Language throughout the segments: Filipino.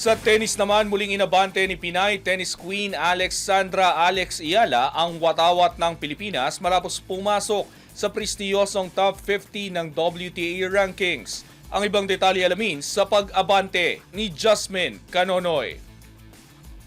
Sa tennis naman, muling inabante ni Pinay tennis queen Alexandra Alex Iala ang watawat ng Pilipinas matapos pumasok sa prestiyosong top 50 ng WTA rankings. Ang ibang detalye alamin sa pag-abante ni Jasmine Canonoy.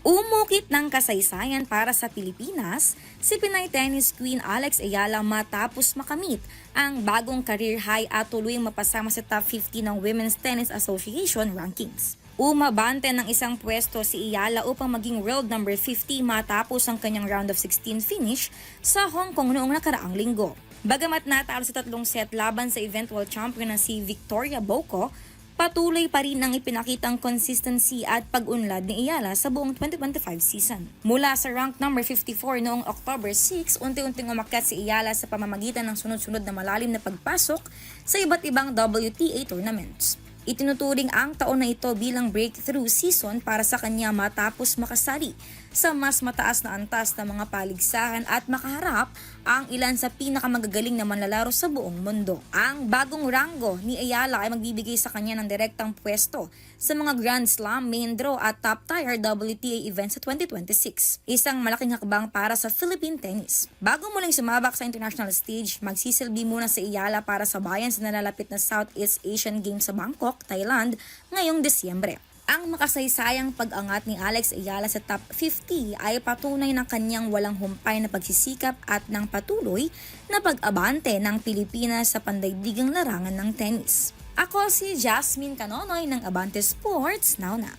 Umukit ng kasaysayan para sa Pilipinas, si Pinay tennis queen Alex Ayala matapos makamit ang bagong career high at tuloy mapasama sa top 50 ng Women's Tennis Association rankings. Umabante ng isang pwesto si Ayala upang maging world number 50 matapos ang kanyang round of 16 finish sa Hong Kong noong nakaraang linggo. Bagamat natalo sa tatlong set laban sa eventual champion na si Victoria Boko, Patuloy pa rin ang ipinakitang consistency at pag-unlad ni Iyala sa buong 2025 season. Mula sa rank number 54 noong October 6, unti-unting umakyat si Iyala sa pamamagitan ng sunod-sunod na malalim na pagpasok sa iba't ibang WTA tournaments. Itinuturing ang taon na ito bilang breakthrough season para sa kanya matapos makasali sa mas mataas na antas ng mga paligsahan at makaharap ang ilan sa pinakamagagaling na manlalaro sa buong mundo. Ang bagong rango ni Ayala ay magbibigay sa kanya ng direktang pwesto sa mga Grand Slam, main draw at top tier WTA events sa 2026. Isang malaking hakbang para sa Philippine tennis. Bago muling sumabak sa international stage, magsisilbi muna si Ayala para sa bayan sa nalalapit na Southeast Asian Games sa Bangkok, Thailand ngayong Desyembre. Ang makasaysayang pag-angat ni Alex Ayala sa top 50 ay patunay ng kanyang walang humpay na pagsisikap at ng patuloy na pag-abante ng Pilipinas sa pandaigdigang larangan ng tennis. Ako si Jasmine Canonoy ng Abante Sports, now na.